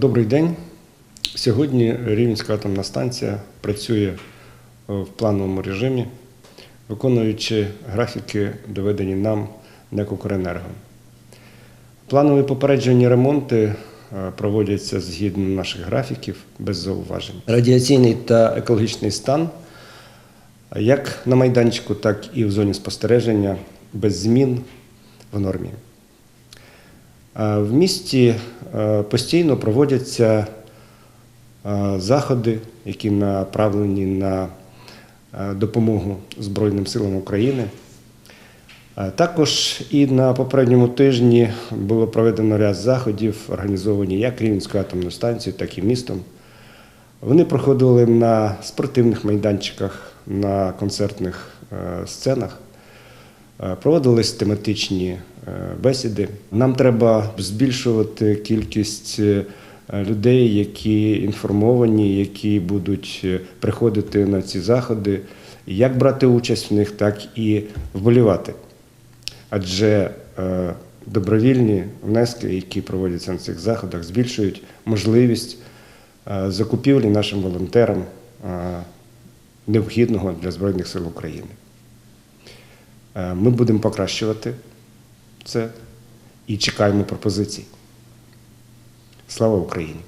Добрий день. Сьогодні Рівненська атомна станція працює е, в плановому режимі, виконуючи графіки, доведені нам НЕК «Укренерго». Планові попереджені ремонти е, проводяться згідно наших графіків без зауважень. Радіаційний та екологічний стан як на майданчику, так і в зоні спостереження без змін в нормі. Е, В місті постійно проводяться е, заходи, які направлені на е, допомогу Збройним силам України. Е, Також і на попередньому тижні було проведено ряд заходів, організовані як Рівненською атомною станцією, так і містом. Вони проходили на спортивних майданчиках, на концертних е, сценах. Е, Проводились тематичні е, бесіди. Нам треба збільшувати кількість е, людей, які інформовані, які будуть е, приходити на ці заходи, як брати участь в них, так і вболівати. Адже е, добровільні внески, які проводяться на цих заходах, збільшують можливість е, закупівлі нашим волонтерам е, необхідного для Збройних сил України. Е, Ми будемо покращувати це і чекаємо пропозицій. Слава Україні!